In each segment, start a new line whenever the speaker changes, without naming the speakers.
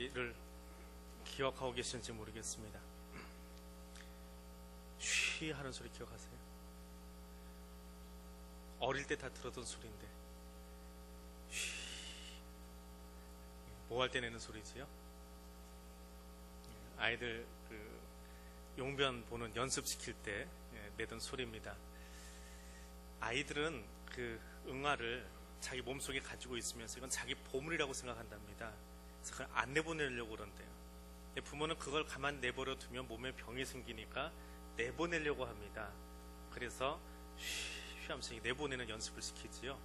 이를 기억하고 계시는지 모르겠습니다. 쉬 하는 소리 기억하세요? 어릴 때 다 들었던 소리인데 쉬 뭐 할 때 내는 소리지요? 아이들 그 용변 보는 연습시킬 때 예, 내던 소리입니다. 아이들은 그 응아를 자기 몸속에 가지고 있으면서 이건 자기 보물이라고 생각한답니다. 안 내보내려고 그런대요. 부모는 그걸 가만 내버려 두면 몸에 병이 생기니까 내보내려고 합니다. 그래서 쉬 하면서 내보내는 연습을 시키지요.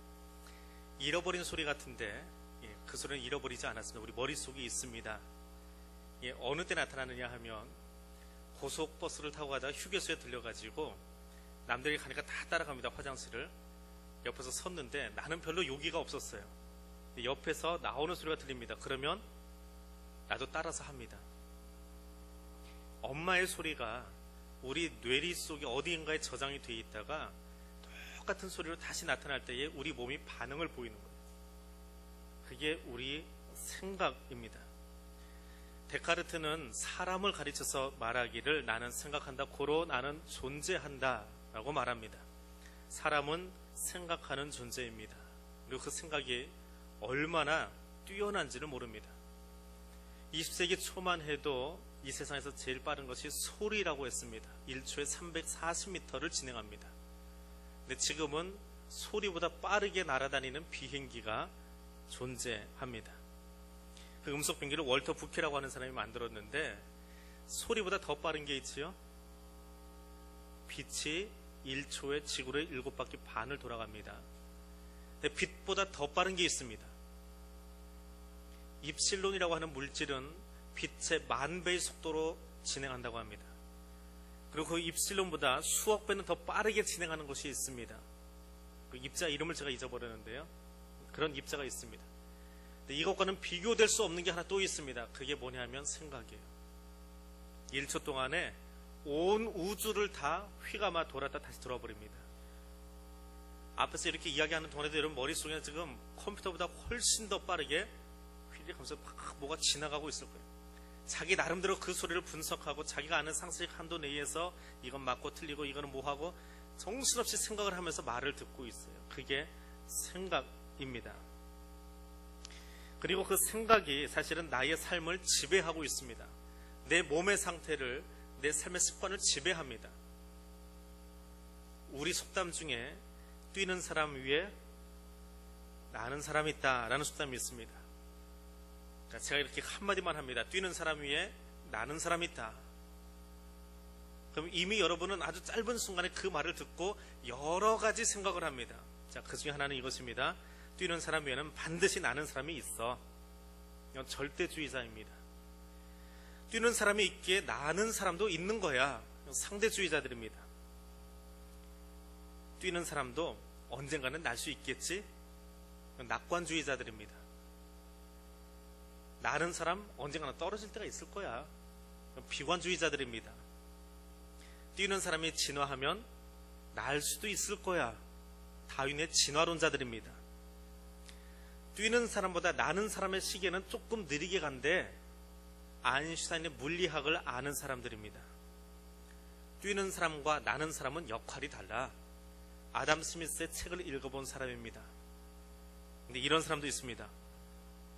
잃어버린 소리 같은데 예, 그 소리는 잃어버리지 않았습니다. 우리 머릿속에 있습니다. 예, 어느 때 나타나느냐 하면 고속버스를 타고 가다가 휴게소에 들려가지고 남들이 가니까 다 따라갑니다. 화장실을. 옆에서 섰는데 나는 별로 용기가 없었어요. 옆에서 나오는 소리가 들립니다. 그러면 나도 따라서 합니다. 엄마의 소리가 우리 뇌리 속에 어디인가에 저장이 돼 있다가 똑같은 소리로 다시 나타날 때에 우리 몸이 반응을 보이는 거예요. 그게 우리 생각입니다. 데카르트는 사람을 가르쳐서 말하기를 나는 생각한다, 고로 나는 존재한다 라고 말합니다. 사람은 생각하는 존재입니다. 그리고 그 생각이 얼마나 뛰어난지를 모릅니다. 20세기 초만 해도 이 세상에서 제일 빠른 것이 소리라고 했습니다. 1초에 340m를 진행합니다. 근데 지금은 소리보다 빠르게 날아다니는 비행기가 존재합니다. 그 음속 비행기를 월터 부케라고 하는 사람이 만들었는데 소리보다 더 빠른 게 있지요. 빛이 1초에 지구를 7바퀴 반을 돌아갑니다. 근데 빛보다 더 빠른 게 있습니다. 입실론이라고 하는 물질은 빛의 만 배의 속도로 진행한다고 합니다. 그리고 그 입실론보다 수억 배는 더 빠르게 진행하는 것이 있습니다. 그 입자 이름을 제가 잊어버렸는데요. 그런 입자가 있습니다. 이것과는 비교될 수 없는 게 하나 또 있습니다. 그게 뭐냐면 생각이에요. 1초 동안에 온 우주를 다 휘감아 돌았다 다시 돌아버립니다. 앞에서 이렇게 이야기하는 동안에도 여러분 머릿속에 지금 컴퓨터보다 훨씬 더 빠르게 휘리하면서 막 뭐가 지나가고 있을 거예요. 자기 나름대로 그 소리를 분석하고 자기가 아는 상식 한도 내에서 이건 맞고 틀리고 이거는 뭐하고 정신없이 생각을 하면서 말을 듣고 있어요. 그게 생각입니다. 그리고 그 생각이 사실은 나의 삶을 지배하고 있습니다. 내 몸의 상태를 내 삶의 습관을 지배합니다. 우리 속담 중에 뛰는 사람 위에 나는 사람이 있다라는 속담이 있습니다. 그러니까 제가 이렇게 한마디만 합니다. 뛰는 사람 위에 나는 사람이 있다. 그럼 이미 여러분은 아주 짧은 순간에 그 말을 듣고 여러 가지 생각을 합니다. 자, 그 중에 하나는 이것입니다. 뛰는 사람 위에는 반드시 나는 사람이 있어. 이건 절대주의자입니다. 뛰는 사람이 있기에 나는 사람도 있는 거야. 상대주의자들입니다. 뛰는 사람도 언젠가는 날 수 있겠지? 낙관주의자들입니다. 나는 사람 언젠가는 떨어질 때가 있을 거야. 비관주의자들입니다. 뛰는 사람이 진화하면 날 수도 있을 거야. 다윈의 진화론자들입니다. 뛰는 사람보다 나는 사람의 시계는 조금 느리게 간데 아인슈타인의 물리학을 아는 사람들입니다. 뛰는 사람과 나는 사람은 역할이 달라. 아담 스미스의 책을 읽어본 사람입니다. 근데 이런 사람도 있습니다.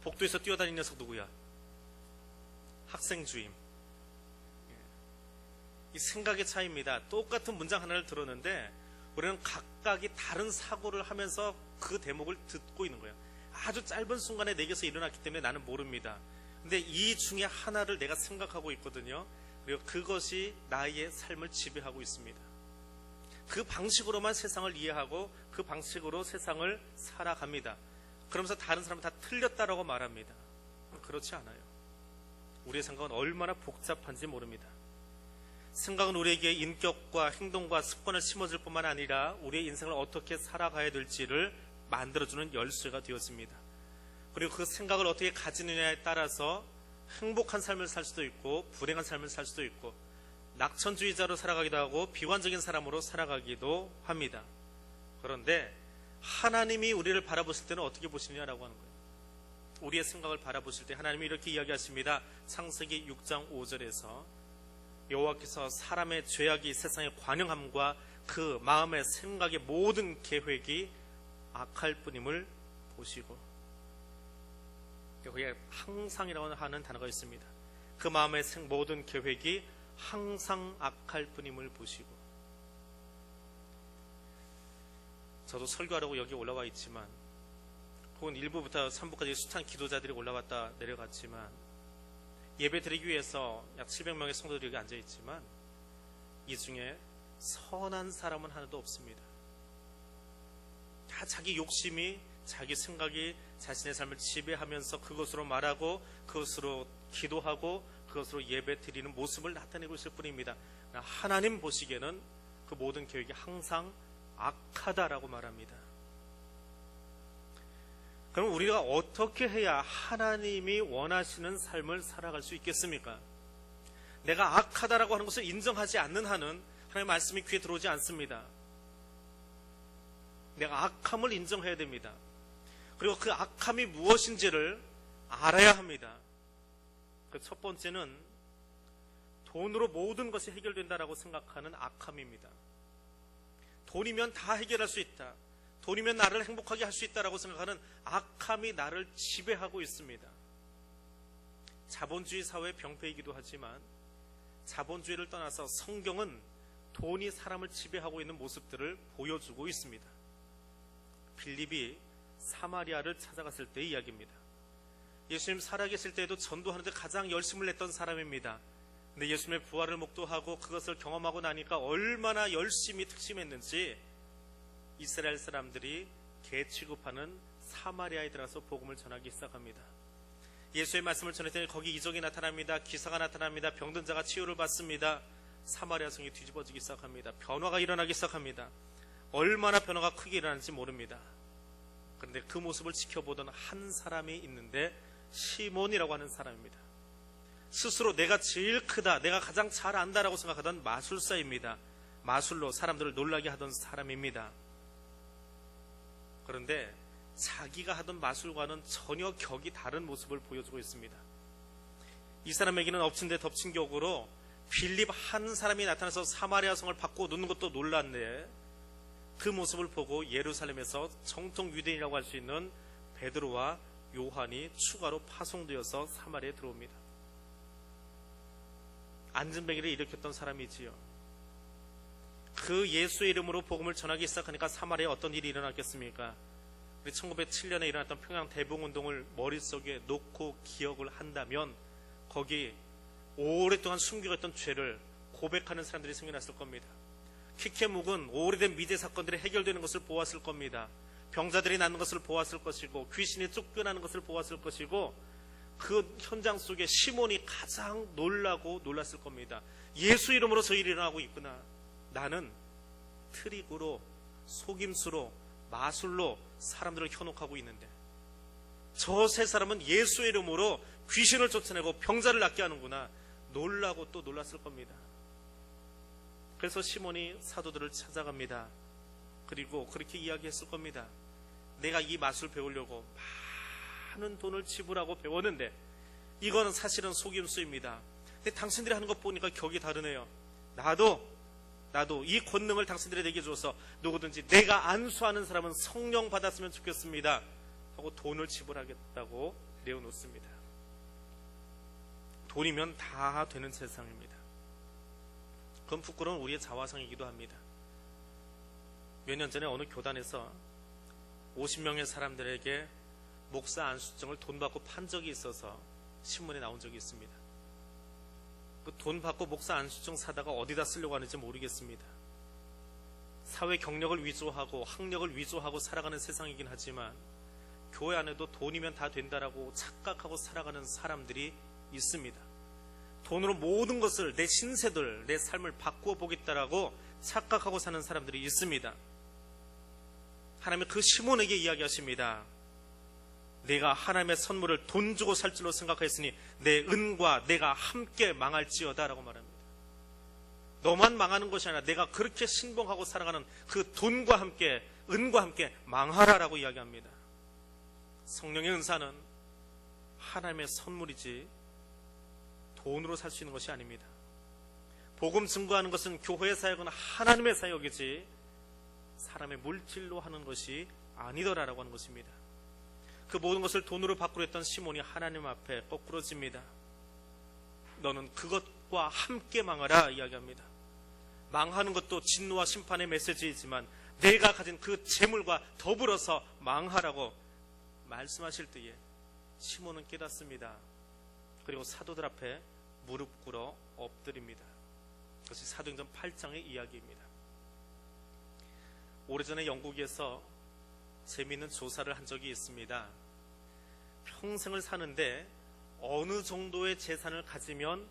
복도에서 뛰어다니는 녀석 누구야? 학생 주임. 이 생각의 차이입니다. 똑같은 문장 하나를 들었는데 우리는 각각이 다른 사고를 하면서 그 대목을 듣고 있는 거예요. 아주 짧은 순간에 내게서 일어났기 때문에 나는 모릅니다. 근데 이 중에 하나를 내가 생각하고 있거든요. 그리고 그것이 나의 삶을 지배하고 있습니다. 그 방식으로만 세상을 이해하고 그 방식으로 세상을 살아갑니다. 그러면서 다른 사람은 다 틀렸다라고 말합니다. 그렇지 않아요. 우리의 생각은 얼마나 복잡한지 모릅니다. 생각은 우리에게 인격과 행동과 습관을 심어줄 뿐만 아니라 우리의 인생을 어떻게 살아가야 될지를 만들어주는 열쇠가 되었습니다. 그리고 그 생각을 어떻게 가지느냐에 따라서 행복한 삶을 살 수도 있고 불행한 삶을 살 수도 있고 낙천주의자로 살아가기도 하고 비관적인 사람으로 살아가기도 합니다. 그런데 하나님이 우리를 바라보실 때는 어떻게 보시느냐라고 하는 거예요. 우리의 생각을 바라보실 때 하나님이 이렇게 이야기하십니다. 창세기 6장 5절에서 여호와께서 사람의 죄악이 세상에 관영함과 그 마음의 생각의 모든 계획이 악할 뿐임을 보시고 거기에 항상이라고 하는 단어가 있습니다. 그 마음의 생- 모든 계획이 항상 악할 뿐임을 보시고 저도 설교하려고 여기 올라와 있지만 혹은 1부부터 3부까지 숱한 기도자들이 올라왔다 내려갔지만 예배 드리기 위해서 약 700명의 성도들이 여기 앉아 있지만 이 중에 선한 사람은 하나도 없습니다. 다 자기 욕심이 자기 생각이 자신의 삶을 지배하면서 그것으로 말하고 그것으로 기도하고 그것으로 예배 드리는 모습을 나타내고 있을 뿐입니다. 하나님 보시기에는 그 모든 계획이 항상 악하다라고 말합니다. 그럼 우리가 어떻게 해야 하나님이 원하시는 삶을 살아갈 수 있겠습니까? 내가 악하다라고 하는 것을 인정하지 않는 한은 하나님의 말씀이 귀에 들어오지 않습니다. 내가 악함을 인정해야 됩니다. 그리고 그 악함이 무엇인지를 알아야 합니다. 그 첫 번째는 돈으로 모든 것이 해결된다라고 생각하는 악함입니다. 돈이면 다 해결할 수 있다. 돈이면 나를 행복하게 할 수 있다라고 생각하는 악함이 나를 지배하고 있습니다. 자본주의 사회의 병폐이기도 하지만 자본주의를 떠나서 성경은 돈이 사람을 지배하고 있는 모습들을 보여주고 있습니다. 빌립이 사마리아를 찾아갔을 때의 이야기입니다. 예수님 살아계실 때에도 전도하는데 가장 열심을 냈던 사람입니다. 근데 예수님의 부활을 목도하고 그것을 경험하고 나니까 얼마나 열심히 특심했는지 이스라엘 사람들이 개 취급하는 사마리아에 들어가서 복음을 전하기 시작합니다. 예수의 말씀을 전했더니 거기 이적이 나타납니다. 기사가 나타납니다. 병든 자가 치유를 받습니다. 사마리아 성이 뒤집어지기 시작합니다. 변화가 일어나기 시작합니다. 얼마나 변화가 크게 일어나는지 모릅니다. 그런데 그 모습을 지켜보던 한 사람이 있는데 시몬이라고 하는 사람입니다. 스스로 내가 제일 크다, 내가 가장 잘 안다라고 생각하던 마술사입니다. 마술로 사람들을 놀라게 하던 사람입니다. 그런데 자기가 하던 마술과는 전혀 격이 다른 모습을 보여주고 있습니다. 이 사람에게는 엎친 데 덮친 격으로 빌립 한 사람이 나타나서 사마리아 성을 바꿔 놓는 것도 놀랐네. 그 모습을 보고 예루살렘에서 정통 유대인이라고 할 수 있는 베드로와 요한이 추가로 파송되어서 사마리아에 들어옵니다. 안전뱅이를 일으켰던 사람이지요. 그 예수의 이름으로 복음을 전하기 시작하니까 사마리아에 어떤 일이 일어났겠습니까? 우리 1907년에 일어났던 평양 대봉운동을 머릿속에 놓고 기억을 한다면 거기 오랫동안 있던 죄를 고백하는 사람들이 생겨났을 겁니다. 키케묵은 오래된 미제 사건들이 해결되는 것을 보았을 겁니다. 병자들이 낫는 것을 보았을 것이고 귀신이 쫓겨나는 것을 보았을 것이고 그 현장 속에 시몬이 가장 놀라고 놀랐을 겁니다. 예수 이름으로 저 일이 일어나고 있구나. 나는 트릭으로 속임수로 마술로 사람들을 현혹하고 있는데 저 세 사람은 예수 이름으로 귀신을 쫓아내고 병자를 낫게 하는구나. 놀라고 또 놀랐을 겁니다. 그래서 시몬이 사도들을 찾아갑니다. 그리고 그렇게 이야기했을 겁니다. 내가 이 맛을 배우려고 많은 돈을 지불하고 배웠는데 이거는 사실은 속임수입니다. 근데 당신들이 하는 것 보니까 격이 다르네요. 나도 나도 이 권능을 당신들이 내게 주어서 누구든지 내가 안수하는 사람은 성령 받았으면 좋겠습니다. 하고 돈을 지불하겠다고 내어놓습니다. 돈이면 다 되는 세상입니다. 그건 부끄러운 우리의 자화상이기도 합니다. 몇 년 전에 어느 교단에서 50명의 사람들에게 목사 안수증을 돈 받고 판 적이 있어서 신문에 나온 적이 있습니다. 그 돈 받고 목사 안수증 사다가 어디다 쓰려고 하는지 모르겠습니다. 사회 경력을 위조하고 학력을 위조하고 살아가는 세상이긴 하지만 교회 안에도 돈이면 다 된다라고 착각하고 살아가는 사람들이 있습니다. 돈으로 모든 것을 내 신세들, 내 삶을 바꾸어 보겠다라고 착각하고 사는 사람들이 있습니다. 하나님은 그 시몬에게 이야기하십니다. 내가 하나님의 선물을 돈 주고 살 줄로 생각했으니 내 은과 내가 함께 망할지어다라고 말합니다. 너만 망하는 것이 아니라 내가 그렇게 신봉하고 살아가는 그 돈과 함께 은과 함께 망하라라고 이야기합니다. 성령의 은사는 하나님의 선물이지 돈으로 살 수 있는 것이 아닙니다. 복음 증거하는 것은 교회의 사역은 하나님의 사역이지 사람의 물질로 하는 것이 아니더라라고 하는 것입니다. 그 모든 것을 돈으로 바꾸려 했던 시몬이 하나님 앞에 거꾸러집니다. 너는 그것과 함께 망하라 이야기합니다. 망하는 것도 진노와 심판의 메시지이지만 내가 가진 그 재물과 더불어서 망하라고 말씀하실 때에 시몬은 깨닫습니다. 그리고 사도들 앞에 무릎 꿇어 엎드립니다. 그것이 사도행전 8장의 이야기입니다. 오래전에 영국에서 재미있는 조사를 한 적이 있습니다. 평생을 사는데 어느 정도의 재산을 가지면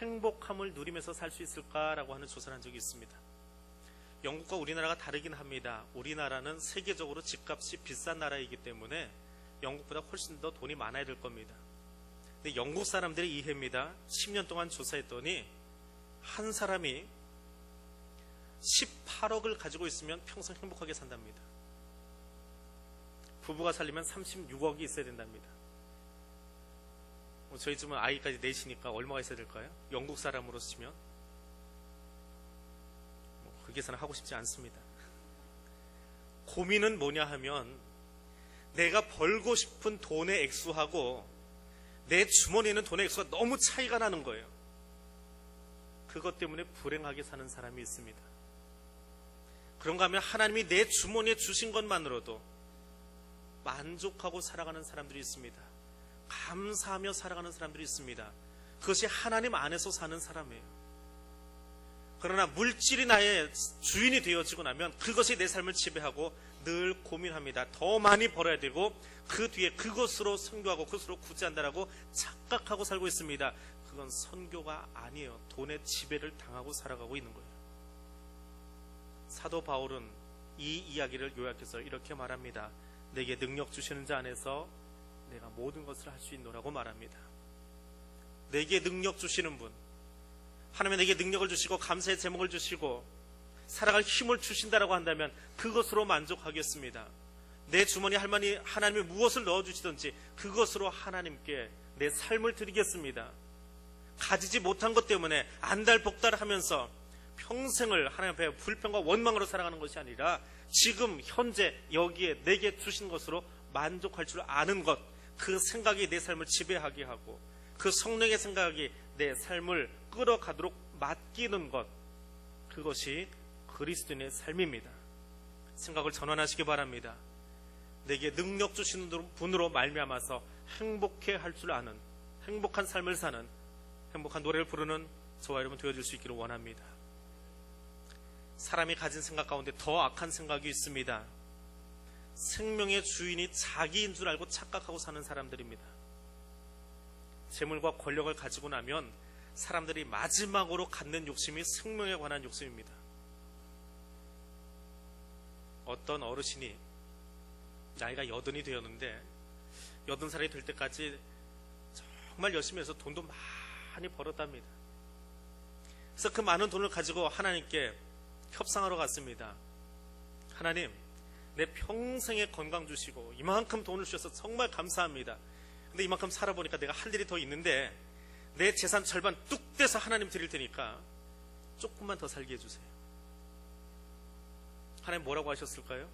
행복함을 누리면서 살 수 있을까라고 하는 조사를 한 적이 있습니다. 영국과 우리나라가 다르긴 합니다. 우리나라는 세계적으로 집값이 비싼 나라이기 때문에 영국보다 훨씬 더 돈이 많아야 될 겁니다. 근데 영국 사람들의 이해입니다. 10년 동안 조사했더니 한 사람이 18억을 가지고 있으면 평생 행복하게 산답니다. 부부가 살려면 36억이 있어야 된답니다. 뭐 저희 집은 아이까지 내시니까 얼마가 있어야 될까요? 영국 사람으로 치면 뭐그 계산을 하고 싶지 않습니다. 고민은 뭐냐 하면 내가 벌고 싶은 돈의 액수하고 내 주머니에 있는 돈의 액수가 너무 차이가 나는 거예요. 그것 때문에 불행하게 사는 사람이 있습니다. 그런가 하면 하나님이 내 주머니에 주신 것만으로도 만족하고 살아가는 사람들이 있습니다. 감사하며 살아가는 사람들이 있습니다. 그것이 하나님 안에서 사는 사람이에요. 그러나 물질이 나의 주인이 되어지고 나면 그것이 내 삶을 지배하고 늘 고민합니다. 더 많이 벌어야 되고 그 뒤에 그것으로 선교하고 그것으로 구제한다라고 착각하고 살고 있습니다. 그건 선교가 아니에요. 돈의 지배를 당하고 살아가고 있는 거예요. 사도 바울은 이 이야기를 요약해서 이렇게 말합니다. 내게 능력 주시는 자 안에서 내가 모든 것을 할 수 있노라고 말합니다. 내게 능력 주시는 분, 하나님이 내게 능력을 주시고 감사의 제목을 주시고 살아갈 힘을 주신다라고 한다면 그것으로 만족하겠습니다. 내 주머니 할머니 하나님이 무엇을 넣어주시든지 그것으로 하나님께 내 삶을 드리겠습니다. 가지지 못한 것 때문에 안달복달하면서 평생을 하나님 앞에 불평과 원망으로 살아가는 것이 아니라 지금 현재 여기에 내게 주신 것으로 만족할 줄 아는 것, 그 생각이 내 삶을 지배하게 하고 그 성령의 생각이 내 삶을 끌어가도록 맡기는 것, 그것이 그리스도인의 삶입니다. 생각을 전환하시기 바랍니다. 내게 능력 주시는 분으로 말미암아서 행복해 할 줄 아는 행복한 삶을 사는 행복한 노래를 부르는 저와 여러분 되어줄 수 있기를 원합니다. 사람이 가진 생각 가운데 더 악한 생각이 있습니다. 생명의 주인이 자기인 줄 알고 착각하고 사는 사람들입니다. 재물과 권력을 가지고 나면 사람들이 마지막으로 갖는 욕심이 생명에 관한 욕심입니다. 어떤 어르신이 나이가 여든이 되었는데 여든 살이 될 때까지 정말 열심히 해서 돈도 많이 벌었답니다. 그래서 그 많은 돈을 가지고 하나님께 협상하러 갔습니다. 하나님, 내 평생에 건강 주시고 이만큼 돈을 주셔서 정말 감사합니다. 근데 이만큼 살아보니까 내가 할 일이 더 있는데 내 재산 절반 뚝 떼서 하나님 드릴 테니까 조금만 더 살게 해주세요. 하나님 뭐라고 하셨을까요?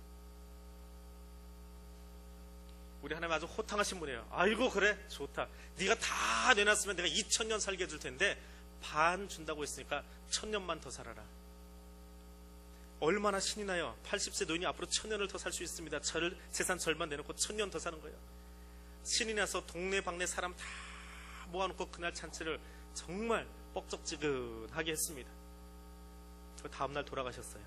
우리 하나님 아주 호탕하신 분이에요. 아이고 그래 좋다. 네가 다 내놨으면 내가 2천년 살게 해줄 텐데 반 준다고 했으니까 천년만 더 살아라. 얼마나 신이 나요. 80세 노인이 앞으로 천년을 더 살 수 있습니다. 저를 재산 절반 내놓고 천년 더 사는 거예요. 신이 나서 동네 방네 사람 다 모아놓고 그날 잔치를 정말 뻑적지근하게 했습니다. 그 다음날 돌아가셨어요.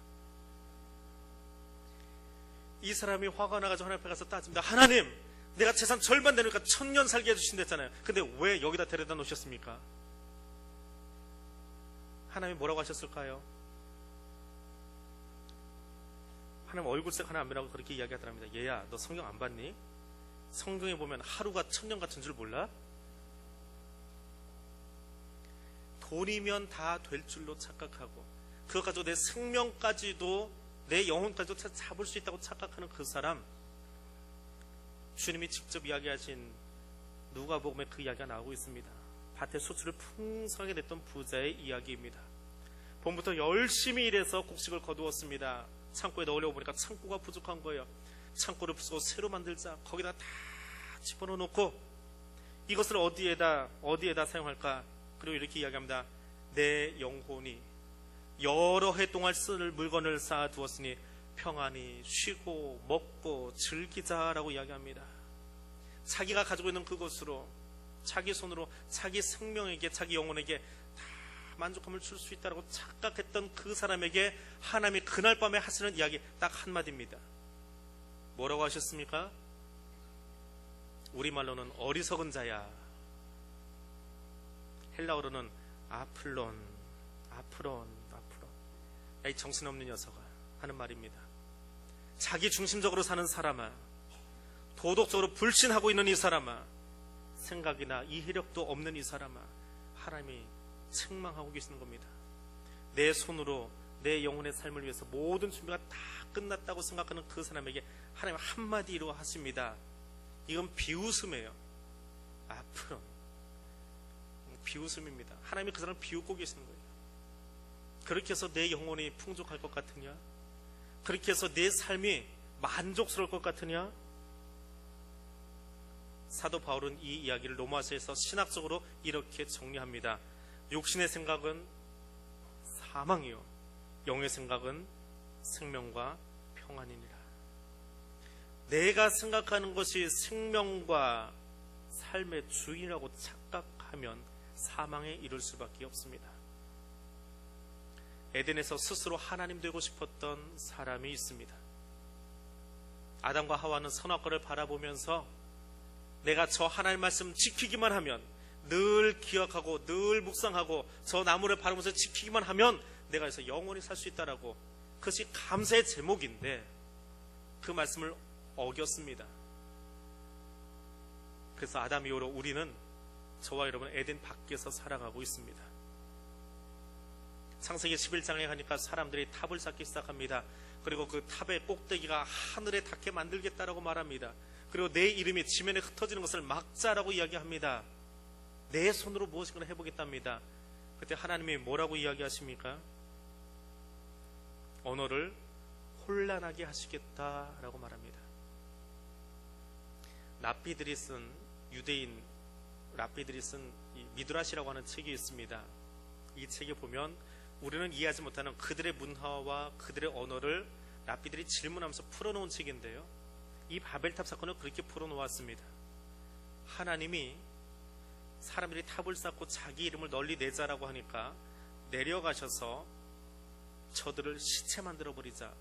이 사람이 화가 나가지고 하나님 앞에 가서 따집니다. 하나님, 내가 재산 절반 내놓으니까 천년 살게 해주신댔잖아요. 근데 왜 여기다 데려다 놓으셨습니까? 하나님이 뭐라고 하셨을까요? 하나님 얼굴색 하나 안 변하고 그렇게 이야기하더랍니다. 얘야, 너 성경 안 봤니? 성경에 보면 하루가 천년 같은 줄 몰라? 돈이면 다 될 줄로 착각하고 그것 가지고 내 생명까지도 내 영혼까지도 잡을 수 있다고 착각하는 그 사람 주님이 직접 이야기하신 누가복음에 그 이야기가 나오고 있습니다. 밭에 수출을 풍성하게 냈던 부자의 이야기입니다. 봄부터 열심히 일해서 곡식을 거두었습니다. 창고에 넣으려고 보니까 창고가 부족한 거예요. 창고를 부수고 새로 만들자 거기다 다 집어넣어 놓고 이것을 어디에다 어디에다 사용할까? 그리고 이렇게 이야기합니다. 내 영혼이 여러 해 동안 쓸 물건을 쌓아 두었으니 평안히 쉬고 먹고 즐기자라고 이야기합니다. 자기가 가지고 있는 그것으로 자기 손으로 자기 생명에게 자기 영혼에게 다 만족감을 줄 수 있다고 착각했던 그 사람에게 하나님이 그날 밤에 하시는 이야기 딱 한마디입니다. 뭐라고 하셨습니까? 우리말로는 어리석은 자야. 헬라어로는 아플론, 아프론, 아프론. 야, 이 정신없는 녀석아. 하는 말입니다. 자기 중심적으로 사는 사람아. 도덕적으로 불신하고 있는 이 사람아. 생각이나 이해력도 없는 이 사람아. 하나님이 책망하고 계시는 겁니다. 내 손으로 내 영혼의 삶을 위해서 모든 준비가 다 끝났다고 생각하는 그 사람에게 하나님 한마디로 하십니다. 이건 비웃음이에요. 앞으로 비웃음입니다. 하나님이 그 사람을 비웃고 계시는 거예요. 그렇게 해서 내 영혼이 풍족할 것 같으냐? 그렇게 해서 내 삶이 만족스러울 것 같으냐? 사도 바울은 이 이야기를 로마서에서 신학적으로 이렇게 정리합니다. 육신의 생각은 사망이요. 영의 생각은 생명과 평안이니라. 내가 생각하는 것이 생명과 삶의 주인이라고 착각하면 사망에 이를 수밖에 없습니다. 에덴에서 스스로 하나님 되고 싶었던 사람이 있습니다. 아담과 하와는 선악과를 바라보면서 내가 저 하나님 말씀 지키기만 하면 늘 기억하고 늘 묵상하고 저 나무를 바라보면서 지키기만 하면 내가 여기서 영원히 살 수 있다라고 그것이 감사의 제목인데 그 말씀을 어겼습니다. 그래서 아담 이후로 우리는 저와 여러분 에덴 밖에서 살아가고 있습니다. 창세기 11장에 가니까 사람들이 탑을 쌓기 시작합니다. 그리고 그 탑의 꼭대기가 하늘에 닿게 만들겠다라고 말합니다. 그리고 내 이름이 지면에 흩어지는 것을 막자라고 이야기합니다. 내 손으로 무엇인가 해보겠답니다. 그때 하나님이 뭐라고 이야기하십니까? 언어를 혼란하게 하시겠다라고 말합니다. 라피들이 쓴 유대인 라피들이 쓴 미드라시라고 하는 책이 있습니다. 이 책에 보면 우리는 이해하지 못하는 그들의 문화와 그들의 언어를 라피들이 질문하면서 풀어놓은 책인데요. 이 바벨탑 사건을 그렇게 풀어놓았습니다. 하나님이 사람들이 탑을 쌓고 자기 이름을 널리 내자라고 하니까 내려가셔서 저들을 시체 만들어 버리자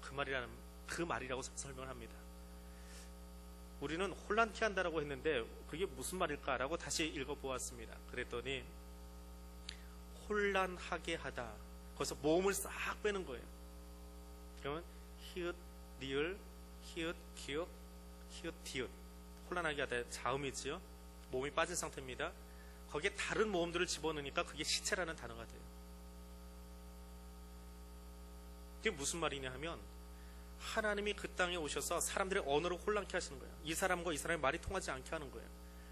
그 말이라는 그 말이라고 설명을 합니다. 우리는 혼란케 한다라고 했는데 그게 무슨 말일까라고 다시 읽어 보았습니다. 그랬더니 혼란하게 하다. 거기서 모음을 싹 빼는 거예요. 그러면 히읗, 리을, 히읗, 기역, 히읗, 디귿. 혼란하게 하다 자음이지요. 모음이 빠진 상태입니다. 거기에 다른 모음들을 집어넣으니까 그게 시체라는 단어가 돼요. 그게 무슨 말이냐 하면 하나님이 그 땅에 오셔서 사람들의 언어를 혼란케 하시는 거예요. 이 사람과 이 사람의 말이 통하지 않게 하는 거예요.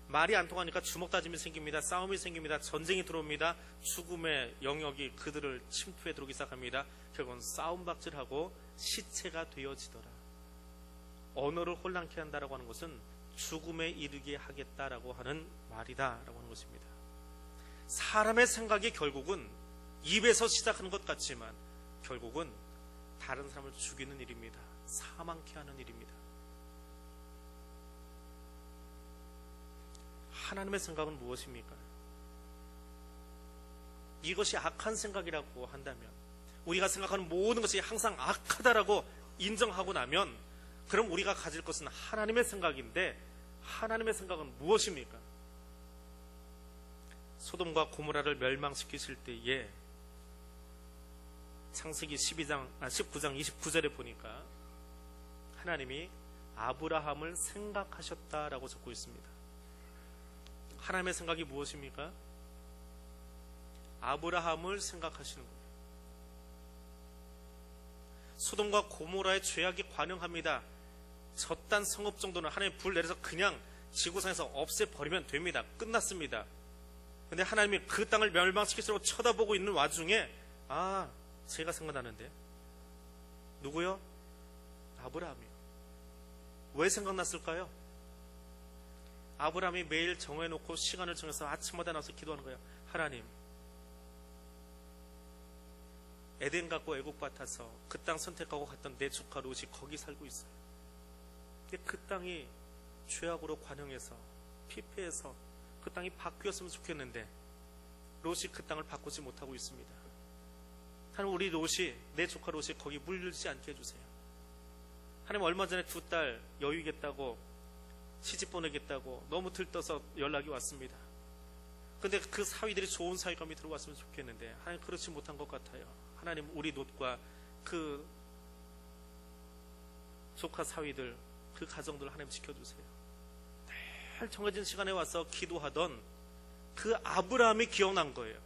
말이 안 통하니까 주먹 다짐이 생깁니다. 싸움이 생깁니다. 전쟁이 들어옵니다. 죽음의 영역이 그들을 침투해 들어오기 시작합니다. 결국은 싸움박질하고 시체가 되어지더라. 언어를 혼란케 한다라고 하는 것은 죽음에 이르게 하겠다라고 하는 말이다라고 하는 것입니다. 사람의 생각이 결국은 입에서 시작하는 것 같지만 결국은 다른 사람을 죽이는 일입니다. 사망케 하는 일입니다. 하나님의 생각은 무엇입니까? 이것이 악한 생각이라고 한다면 우리가 생각하는 모든 것이 항상 악하다라고 인정하고 나면 그럼 우리가 가질 것은 하나님의 생각인데 하나님의 생각은 무엇입니까? 소돔과 고모라를 멸망시키실 때에 창세기 12장, 아, 19장 29절에 보니까 하나님이 아브라함을 생각하셨다라고 적고 있습니다. 하나님의 생각이 무엇입니까? 아브라함을 생각하시는 거예요. 소돔과 고모라의 죄악이 관영합니다. 저딴 성읍 정도는 하나님 불 내려서 그냥 지구상에서 없애버리면 됩니다. 끝났습니다. 근데 하나님이 그 땅을 멸망시키려고 쳐다보고 있는 와중에 아 제가 생각나는데 누구요? 아브라함이요. 왜 생각났을까요? 아브라함이 매일 정해놓고 시간을 정해서 아침마다 나와서 기도하는 거예요. 하나님, 에덴 갖고 애국밭 타서 그 땅 선택하고 갔던 내 조카 롯이 거기 살고 있어요. 근데 그 땅이 죄악으로 관영해서 피폐해서 그 땅이 바뀌었으면 좋겠는데 롯이 그 땅을 바꾸지 못하고 있습니다. 하나님 우리 롯이 내 조카 롯이 거기 물들지 않게 해주세요. 하나님 얼마 전에 두 딸 여유겠다고 시집 보내겠다고 너무 들떠서 연락이 왔습니다. 근데 그 사위들이 좋은 사위감이 들어왔으면 좋겠는데 하나님 그렇지 못한 것 같아요. 하나님 우리 롯과 그 조카 사위들 그 가정들 하나님 지켜주세요. 늘 정해진 시간에 와서 기도하던 그 아브라함이 기억난 거예요.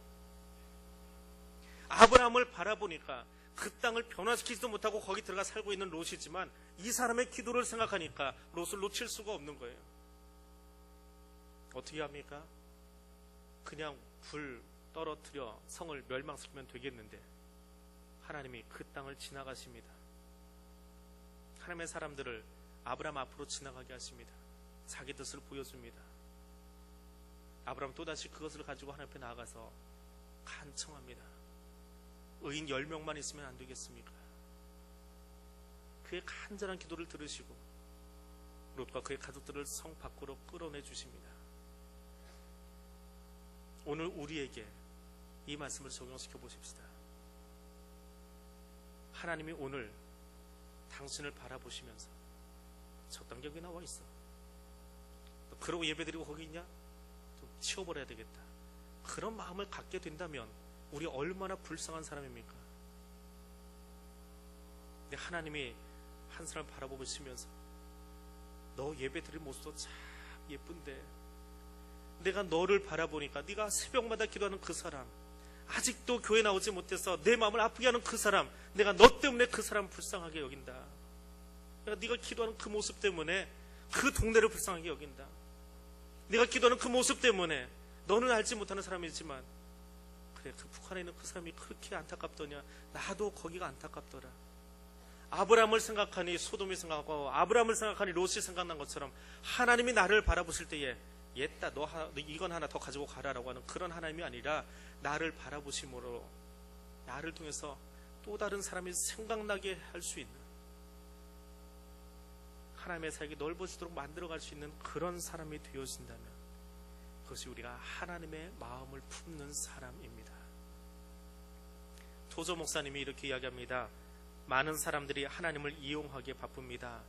아브라함을 바라보니까 그 땅을 변화시키지도 못하고 거기 들어가 살고 있는 롯이지만 이 사람의 기도를 생각하니까 롯을 놓칠 수가 없는 거예요. 어떻게 합니까? 그냥 불 떨어뜨려 성을 멸망시키면 되겠는데 하나님이 그 땅을 지나가십니다. 하나님의 사람들을 아브라함 앞으로 지나가게 하십니다. 자기 뜻을 보여줍니다. 아브라함 또다시 그것을 가지고 하나님 앞에 나아가서 간청합니다. 의인 10명만 있으면 안 되겠습니까? 그의 간절한 기도를 들으시고 롯과 그의 가족들을 성 밖으로 끌어내 주십니다. 오늘 우리에게 이 말씀을 적용시켜 보십시다. 하나님이 오늘 당신을 바라보시면서 여기 나와 있어. 너 그러고 예배드리고 거기 있냐? 좀 치워버려야 되겠다. 그런 마음을 갖게 된다면 우리 얼마나 불쌍한 사람입니까? 근데 하나님이 한 사람 바라보시면서 너 예배 드릴 모습도 참 예쁜데 내가 너를 바라보니까 네가 새벽마다 기도하는 그 사람 아직도 교회 나오지 못해서 내 마음을 아프게 하는 그 사람 내가 너 때문에 그 사람 불쌍하게 여긴다 내가 네가 기도하는 그 모습 때문에 그 동네를 불쌍하게 여긴다. 네가 기도하는 그 모습 때문에 너는 알지 못하는 사람이지만 그래 그 북한에 있는 그 사람이 그렇게 안타깝더냐? 나도 거기가 안타깝더라. 아브라함을 생각하니 소돔이 생각하고 아브라함을 생각하니 롯이 생각난 것처럼 하나님이 나를 바라보실 때에 옛다 너, 너 이건 하나 더 가지고 가라라고 하는 그런 하나님이 아니라 나를 바라보심으로 나를 통해서 또 다른 사람이 생각나게 할 수 있는 하나님의 사역이 넓어지도록 만들어갈 수 있는 그런 사람이 되어진다면 그것이 우리가 하나님의 마음을 품는 사람입니다. 토조 목사님이 이렇게 이야기합니다. 많은 사람들이 하나님을 이용하기에 바쁩니다.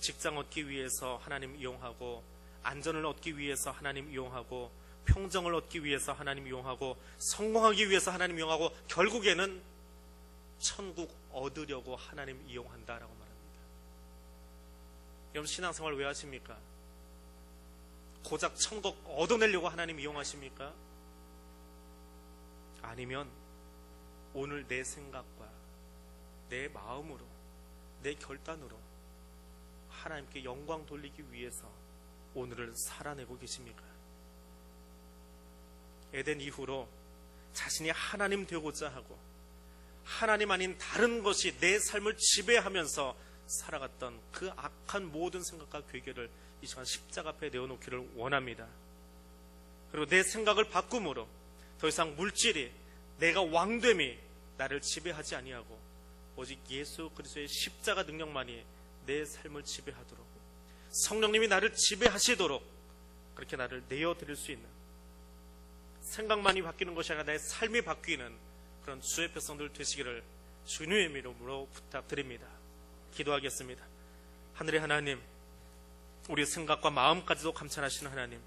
직장 얻기 위해서 하나님 이용하고 안전을 얻기 위해서 하나님 이용하고 평정을 얻기 위해서 하나님 이용하고 성공하기 위해서 하나님 이용하고 결국에는 천국 얻으려고 하나님 이용한다라고 말합니다. 여러분 신앙생활 왜 하십니까? 고작 천국 얻어내려고 하나님 이용하십니까? 아니면 오늘 내 생각과 내 마음으로 내 결단으로 하나님께 영광 돌리기 위해서 오늘을 살아내고 계십니까? 에덴 이후로 자신이 하나님 되고자 하고 하나님 아닌 다른 것이 내 삶을 지배하면서 살아갔던 그 악한 모든 생각과 괴결을 이 시간 십자가 앞에 내어놓기를 원합니다. 그리고 내 생각을 바꿈으로 더 이상 물질이 내가 왕됨이 나를 지배하지 아니하고 오직 예수 그리스도의 십자가 능력만이 내 삶을 지배하도록 성령님이 나를 지배하시도록 그렇게 나를 내어드릴 수 있는 생각만이 바뀌는 것이 아니라 내 삶이 바뀌는 그런 주의 백성들 되시기를 주님의 이름으로 부탁드립니다. 기도하겠습니다. 하늘의 하나님, 우리 생각과 마음까지도 감찰하시는 하나님,